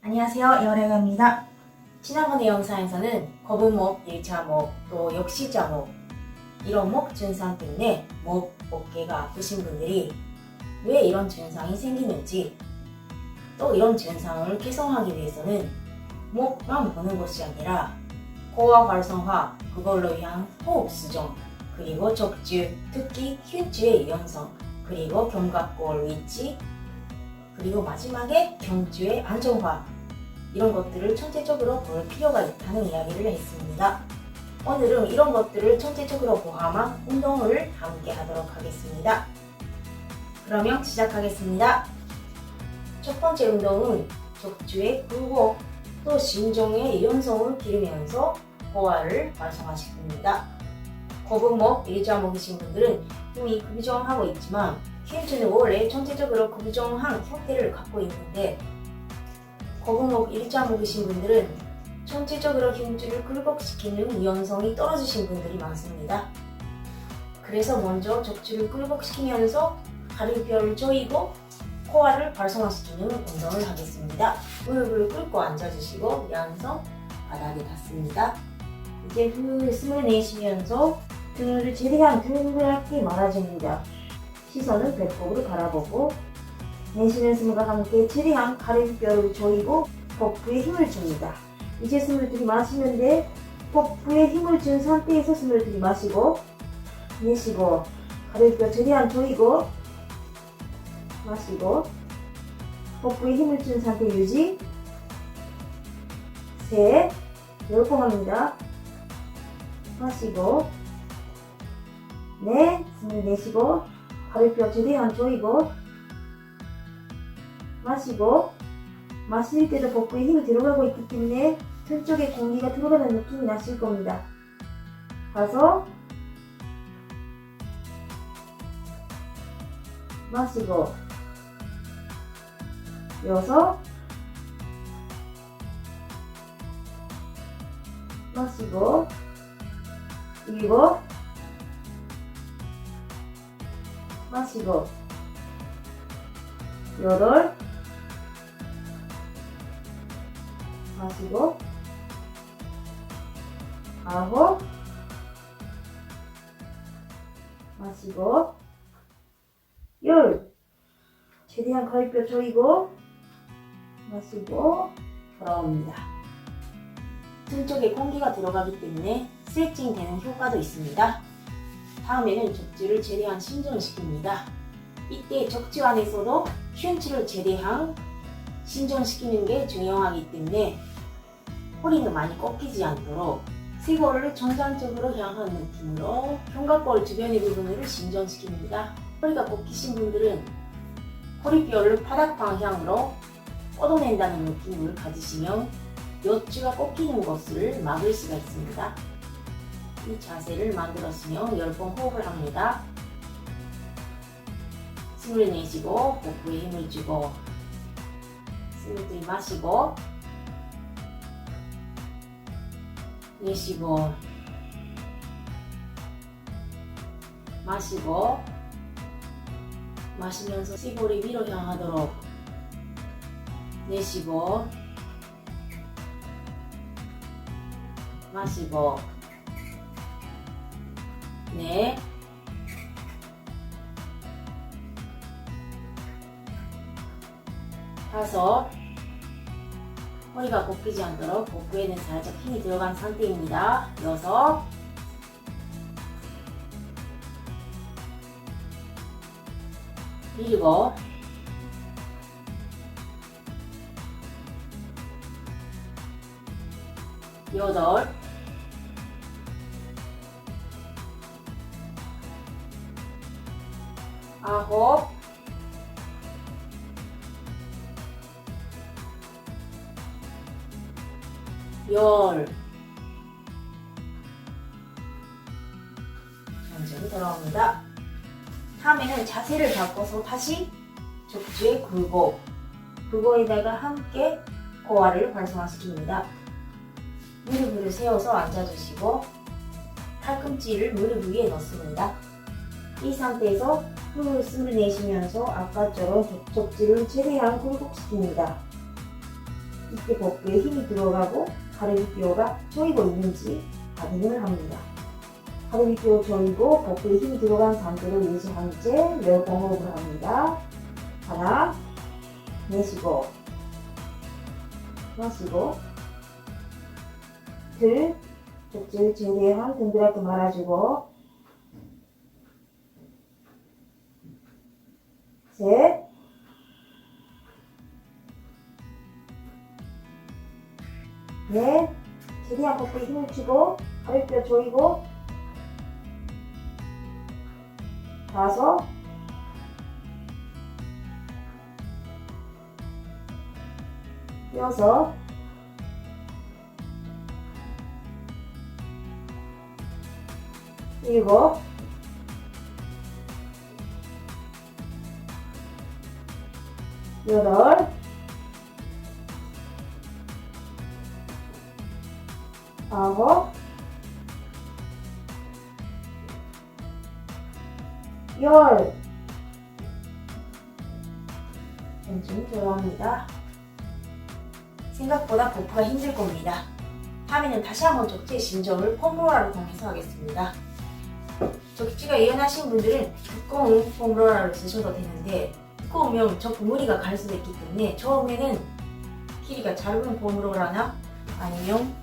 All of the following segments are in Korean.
안녕하세요. 여래가입니다. 지난번의 영상에서는 거북목, 일자목, 또 역시자목 이런 목 증상 때문에 목, 어깨가 아프신 분들이 왜 이런 증상이 생기는지 또 이런 증상을 개선하기 위해서는 목만 보는 것이 아니라 코와 활성화, 그걸로 위한 호흡 수정, 그리고 적주, 특히 흉주의 유연성, 그리고 견갑골 위치, 그리고 마지막에 경주의 안정화 이런 것들을 전체적으로 볼 필요가 있다는 이야기를 했습니다. 오늘은 이런 것들을 전체적으로 포함한 운동을 함께 하도록 하겠습니다. 그러면 시작하겠습니다. 첫 번째 운동은 적주의 굴곡 또 심정의 유연성을 기르면서 호화를 활성화시킵니다. 거북목, 일자목이신 분들은 이미 구부정하고 있지만 힘주는 원래 전체적으로 구부정한 형태를 갖고 있는데 거북목 일자목이신 분들은 전체적으로 힘줄을 굴곡시키는 유연성이 떨어지신 분들이 많습니다. 그래서 먼저 적주를 굴곡시키면서 가림뼈를 조이고 코어를 활성화시키는 운동을 하겠습니다. 무릎을 꿇고 앉아주시고 양성 바닥에 닿습니다. 이제 후 숨을 내쉬면서 등을 최대한 둥그랗게 말아줍니다. 시선은 배꼽으로 바라보고 내쉬는 숨과 함께 최대한 가래뼈를 조이고 복부에 힘을 줍니다. 이제 숨을 들이마시는데 복부에 힘을 준 상태에서 숨을 들이마시고 내쉬고 가래뼈 최대한 조이고 마시고 복부에 힘을 준 상태 유지 셋 열번 합니다. 마시고 네 숨을 내쉬고 가래뼈 최대한 조이고 마시고 마실 때도 복부에 힘이 들어가고 있기 때문에 등 쪽에 공기가 들어가는 느낌이 나실 겁니다. 다섯 마시고 여섯 마시고 일곱 마시고. 여덟. 마시고. 아홉. 마시고. 열. 최대한 가위뼈 조이고. 마시고. 돌아옵니다. 등 쪽에 공기가 들어가기 때문에 스트레칭 되는 효과도 있습니다. 다음에는 적주를 최대한 신전시킵니다. 이때 적주 안에서도 흉추를 최대한 신전시키는 게 중요하기 때문에 허리는 많이 꺾이지 않도록 쇄골을 정상적으로 향한 느낌으로 견갑골 주변의 부분을 신전시킵니다. 허리가 꺾이신 분들은 허리뼈를 바닥 방향으로 뻗어낸다는 느낌을 가지시면 요추가 꺾이는 것을 막을 수가 있습니다. 이 자세를 만들었으면 10번 호흡을 합니다. 숨을 내쉬고 복부에 힘을 주고 숨을 들이마시고 내쉬고 마시고 마시면서 쇄골이 위로 향하도록 내쉬고 마시고 네 다섯 허리가 꺾이지 않도록 복부에는 살짝 힘이 들어간 상태입니다. 여섯 일곱 여덟 아홉 열 천천히 돌아옵니다. 다음에는 자세를 바꿔서 다시 족주의 굴곡 그거에다가 함께 고화를 활성화시킵니다. 무릎을 세워서 앉아주시고 팔꿈치를 무릎 위에 넣습니다. 이 상태에서 후 숨을 내쉬면서 아까처럼 족지를 최대한 굴곡시킵니다. 이때 복부에 힘이 들어가고 가래비뼈가 조이고 있는지 확인을 합니다. 가래비뼈 조이고 복부에 힘이 들어간 상태를 유지한 채열 호흡을 합니다. 하나, 내쉬고, 마시고, 둘, 젖을 최대한 둥그랗게 말아주고, 셋, 넷, 최대한 복부에 힘을 주고, 가래뼈 조이고, 다섯, 여섯, 일곱, 여덟, 아홉, 열. 천천히 들어갑니다. 생각보다 복부가 힘들 겁니다. 다음에는 다시 한번 적지의 진정을 폼로라를 통해서 하겠습니다. 적지가 예언하신 분들은 두꺼운 폼로라를 쓰셔도 되는데 두꺼우면 저 무늬가 갈 수도 있기 때문에 처음에는 길이가 짧은 폼로라나 아니면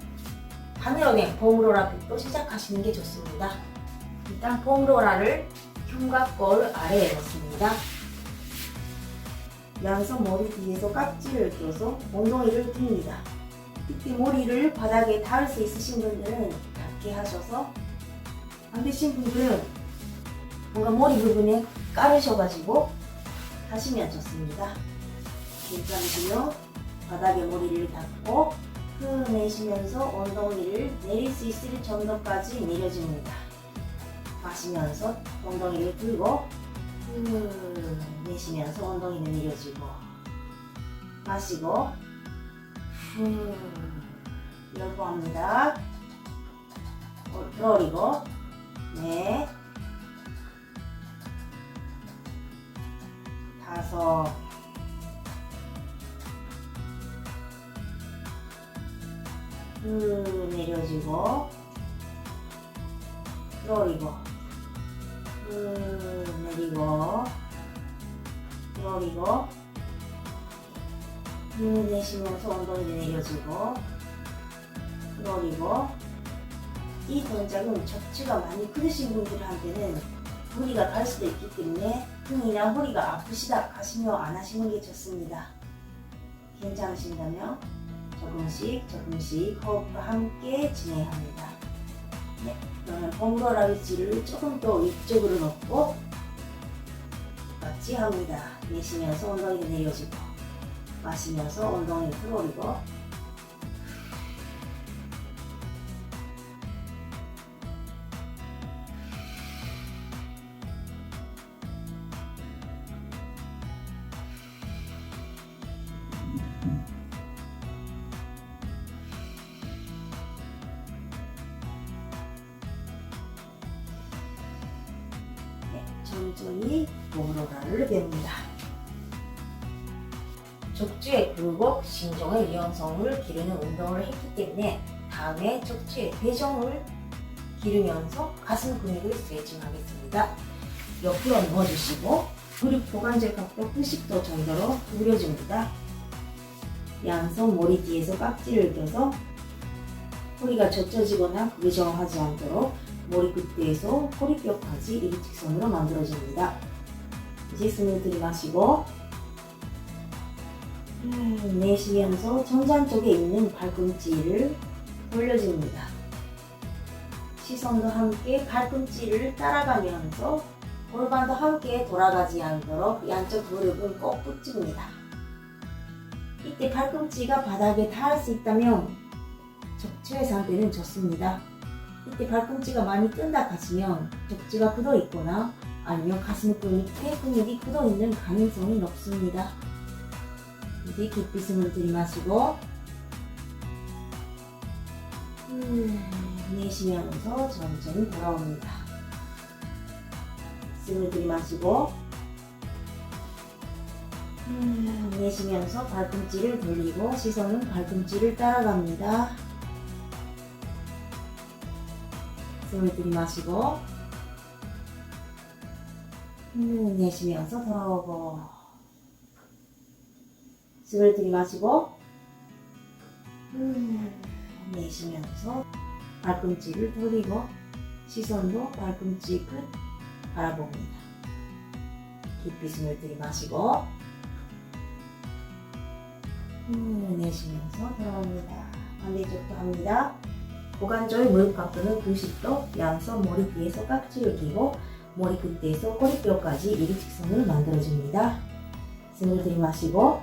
바늘어낸 폼로라부터 시작하시는 게 좋습니다. 일단 폼로라를 흉곽골 아래에 놓습니다. 양손 머리 뒤에서 깍지를 껴서 엉덩이를 듭니다. 이때 머리를 바닥에 닿을 수 있으신 분들은 닿게 하셔서 안 되신 분들은 뭔가 머리 부분에 깔으셔가지고 하시면 좋습니다. 괜찮으시면 바닥에 머리를 닿고 후 내쉬면서 엉덩이를 내릴 수 있을 정도까지 내려줍니다. 마시면서 엉덩이를 들고 후 내쉬면서 엉덩이를 내려주고 마시고 후 열고 합니다. 돌리고 네 다섯 후 내려주고. 돌리고. 후 내리고. 돌리고. 후 내쉬면서 엉덩이 내려주고. 돌리고. 이 동작은 척추가 많이 크으신 분들한테는 무리가 갈 수도 있기 때문에 등이나 허리가 아프시다 하시며 안 하시는 게 좋습니다. 괜찮으신다면 조금씩 조금씩 호흡과 함께 진행합니다. 네, 그러면 봉거라 위치를 조금 더 위쪽으로 놓고 같이 합니다. 내쉬면서 엉덩이를 내려주고 마시면서 엉덩이를 들어올리고 천천히 봉로라를 배웁니다. 척추의 굴곡, 신종의 유연성을 기르는 운동을 했기 때문에 다음에 척추의 배정을 기르면서 가슴 근육을 스트레칭 하겠습니다. 옆으로 누워주시고 무릎 고관절 각도 90도 정도로 구부려줍니다. 양손 머리 뒤에서 깍지를 껴서 허리가 젖혀지거나 고정하지 않도록 머리 끝에서 허리뼈까지 일직선으로 만들어줍니다. 이제 숨을 들이마시고 음, 내쉬면서 정장 쪽에 있는 발꿈치를 돌려줍니다. 시선도 함께 발꿈치를 따라가면서 골반도 함께 돌아가지 않도록 양쪽 무릎은 꼭 붙입니다. 이때 발꿈치가 바닥에 닿을 수 있다면 척추의 상태는 좋습니다. 이때 발꿈치가 많이 뜬다 하시면 척추가 굳어 있거나 아니면 가슴 근육, 폐 근육이 굳어 있는 가능성이 높습니다. 이제 깊이 숨을 들이마시고 음, 내쉬면서 천천히 돌아옵니다. 숨을 들이마시고 음, 내쉬면서 발꿈치를 돌리고 시선은 발꿈치를 따라갑니다. 숨을 들이마시고 음, 내쉬면서 돌아오고 숨을 들이마시고 음, 내쉬면서 발꿈치를 돌리고 시선도 발꿈치 끝 바라봅니다. 깊이 숨을 들이마시고 음, 내쉬면서 돌아옵니다. 반대쪽도 합니다. 고관절 무릎 각도는 90도, 양손 머리 뒤에서 깍지를 끼고 머리 끝에서 꼬리뼈까지 일직선을 만들어줍니다. 숨을 들이마시고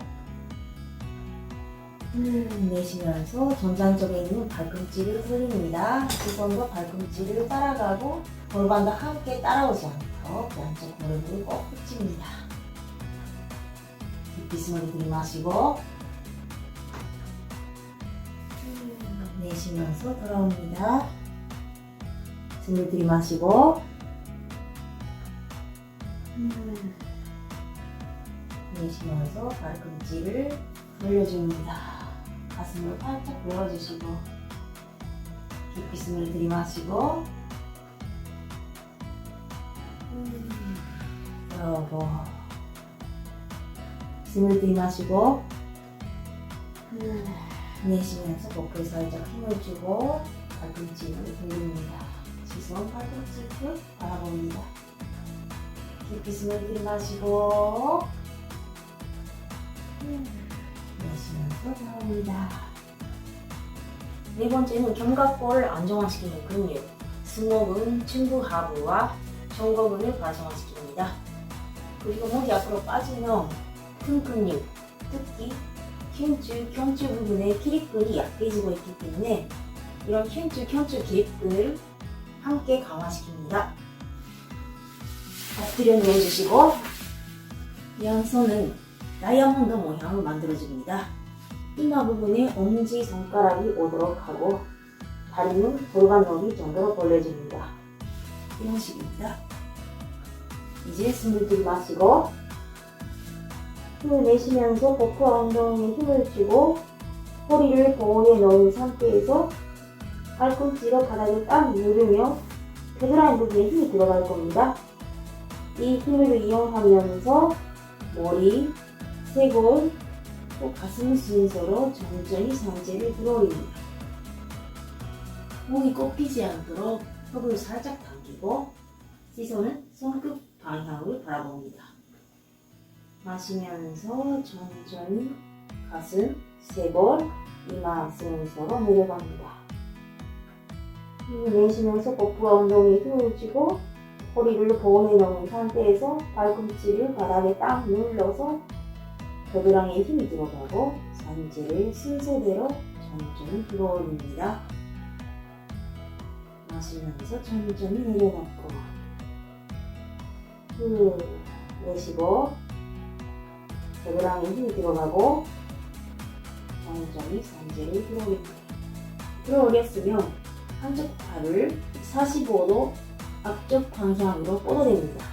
음, 내쉬면서 전장 쪽에 있는 발꿈치를 흘립니다. 시선도 발꿈치를 따라가고 골반도 함께 따라오지 않도록 양쪽 무릎을 꼭 붙입니다. 깊이 숨을 들이마시고 음, 내쉬면서 돌아옵니다. 숨을 들이마시고 음, 내쉬면서 발꿈치를 돌려줍니다. 가슴을 활짝 열어주시고 깊이 숨을 들이마시고 음, 돌아오고 숨을 들이마시고 음, 내쉬면서 목을 살짝 힘을 주고 발꿈치를 돌립니다. 시선 발꿈치 끝 바라봅니다. 깊이 숨을 들이마시고 음, 내쉬면서 돌아옵니다. 네 번째는 견갑골을 안정화시키는 근육, 승모근, 층부 하부와 정거근을 활성화시킵니다. 그리고 목이 앞으로 빠지면 큰 근육, 특히 흉추, 경추 부분의 기립근이 약해지고 있기 때문에 이런 흉추, 경추 기립근을 함께 강화시킵니다. 엎드려 누워주시고 양손은 다이아몬드 모양을 만들어줍니다. 이마 부분에 엄지 손가락이 오도록 하고 다리는 골반 너비 정도로 벌려줍니다. 이런 식입니다. 이제 숨을 들이마시고 힘을 내쉬면서 복부 엉덩이에 힘을 주고 허리를 보온에 넣은 상태에서 발꿈치로 바닥을 딱 누르며 겨드랑이 부분에 힘이 들어갈 겁니다. 이 힘을 이용하면서 머리, 쇄골, 또 가슴 순서로 천천히 상체를 들어올립니다. 목이 꼽히지 않도록 턱을 살짝 당기고 시선을 손끝 방향으로 바라봅니다. 마시면서 천천히 가슴, 쇄골, 이마 순서로 내려갑니다. 힘을 내쉬면서 복부와 엉덩이에 힘을 주고 허리를 보온에 넣은 상태에서 발꿈치를 바닥에 딱 눌러서 겨드랑이에 힘이 들어가고 상체를 순서대로 천천히 들어올립니다. 마시면서 천천히 내려놓고 후 내쉬고 겨드랑이에 힘이 들어가고 천천히 상체를 들어올립니다. 들어올렸으면 한쪽 팔을 45도 앞쪽 방향으로 뻗어냅니다.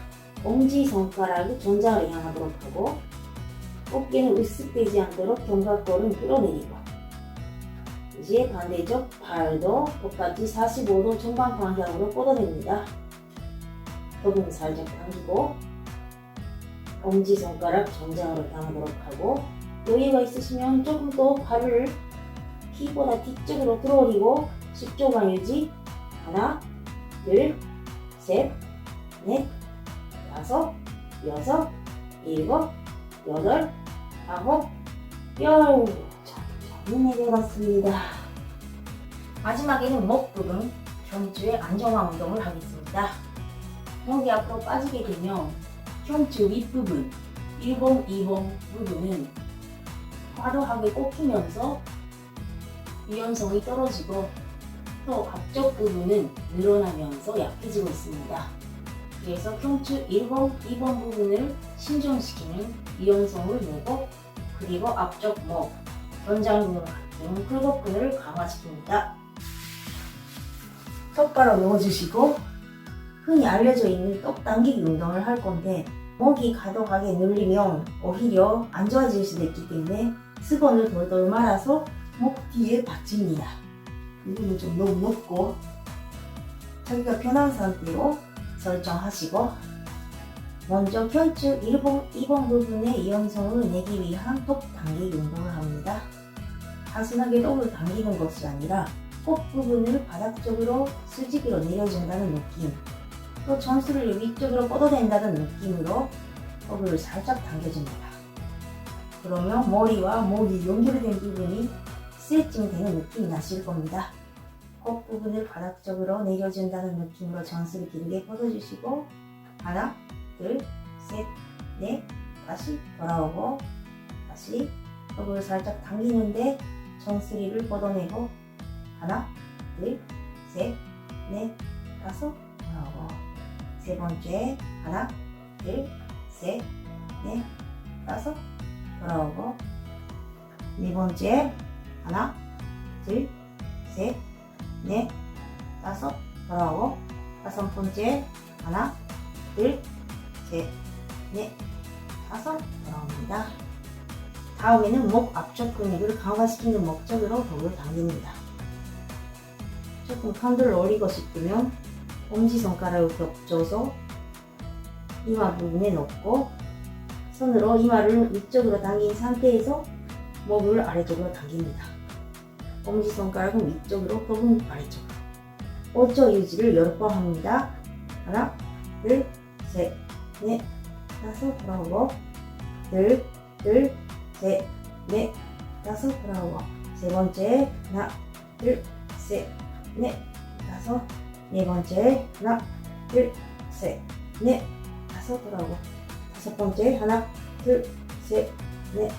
엄지손가락이 전장을 향하도록 하고 어깨는 으쓱대지 않도록 견갑골은 끌어내리고 이제 반대쪽 팔도 똑같이 45도 전방 방향으로 뻗어냅니다. 턱은 살짝 당기고 엄지손가락 전장으로 향하도록 하고 여유가 있으시면 조금 더 팔을 키보다 뒤쪽으로 들어올리고 10초간 유지 하나 둘 셋, 넷, 다섯, 여섯, 일곱, 여덟, 아홉, 열. 천천히 내려갔습니다. 마지막에는 목 부분 경추의 안정화 운동을 하겠습니다. 목이 앞으로 빠지게 되면 경추 윗부분, 1번, 2번 부분은 과도하게 꼽히면서 유연성이 떨어지고 또 앞쪽 부분은 늘어나면서 약해지고 있습니다. 그래서 경추 1번, 2번 부분을 신전시키는 유연성을 내고 그리고 앞쪽 목, 견장근 같은 굴곡근을 강화시킵니다. 똑바로 누워주시고 흔히 알려져 있는 떡 당기기 운동을 할 건데 목이 가동하게 눌리면 오히려 안 좋아질 수도 있기 때문에 수건을 돌돌 말아서 목 뒤에 받칩니다. 이거는 좀 너무 높고 자기가 편한 상태로 설정하시고 먼저 혈주 1번, 2번 부분의 이완성을 내기 위한 톡 당기기 운동을 합니다. 단순하게 톡을 당기는 것이 아니라 꼭 부분을 바닥 쪽으로 수직으로 내려준다는 느낌 또 전수를 위쪽으로 뻗어낸다는 느낌으로 톡을 살짝 당겨줍니다. 그러면 머리와 목이 연결된 부분이 스트레칭 되는 느낌이 나실 겁니다. 꼭 부분을 바닥 쪽으로 내려준다는 느낌으로 전수를 길게 뻗어주시고 하나, 둘, 셋, 넷, 다시 돌아오고 다시 턱을 살짝 당기는데 전수리를 뻗어내고 하나, 둘, 셋, 넷, 다섯 돌아오고 세 번째 하나, 둘, 셋, 넷, 다섯 돌아오고 네 번째 하나, 둘, 셋, 넷, 다섯 돌아오고 다섯 번째 하나, 둘, 셋, 넷, 다섯 돌아옵니다. 다음에는 목 앞쪽 근육을 강화시키는 목적으로 턱을 당깁니다. 조금 판들을 올리고 싶으면 엄지손가락을 겹쳐서 이마 부분에 놓고 손으로 이마를 위쪽으로 당긴 상태에서 목을 아래쪽으로 당깁니다. 엄지손가락은 위쪽으로, 턱은 아래쪽으로. 5초 유지를 10번 합니다. 하나, 둘, 셋, 넷, 다섯 돌아오고 둘, 둘, 셋, 넷, 다섯 돌아오고 세 번째 하나, 둘, 셋, 넷, 다섯 네 번째 하나, 둘, 셋, 넷, 다섯 번째 하나, 둘, 셋, 넷,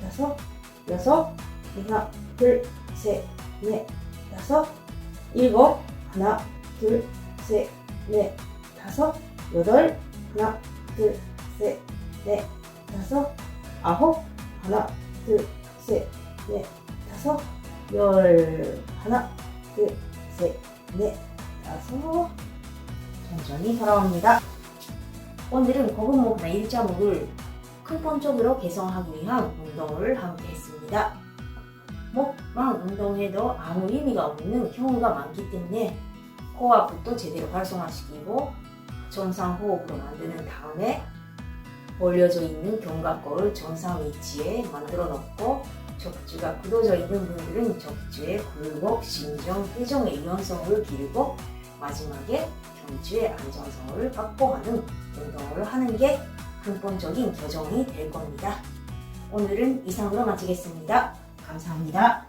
다섯 여섯. 하나, 둘, 셋, 넷, 다섯 일곱. 하나, 둘, 셋, 넷, 다섯 여덟. 하나, 둘, 셋, 넷, 다섯, 아홉, 하나, 둘, 셋, 넷, 다섯, 열, 하나, 둘, 셋, 넷, 다섯. 천천히 돌아옵니다. 오늘은 고근목이나 일자목을 근본적으로 개선하기 위한 운동을 함께 했습니다. 목만 운동해도 아무 의미가 없는 경우가 많기 때문에 코앞부터 제대로 활성화시키고 정상 호흡으로 만드는 다음에 올려져 있는 견갑골을 정상 위치에 만들어 놓고 척추가 굳어져 있는 분들은 척추의 굴곡, 신경, 회전의 유연성을 기르고 마지막에 경추의 안정성을 확보하는 운동을 하는 게 근본적인 교정이 될 겁니다. 오늘은 이상으로 마치겠습니다. 감사합니다.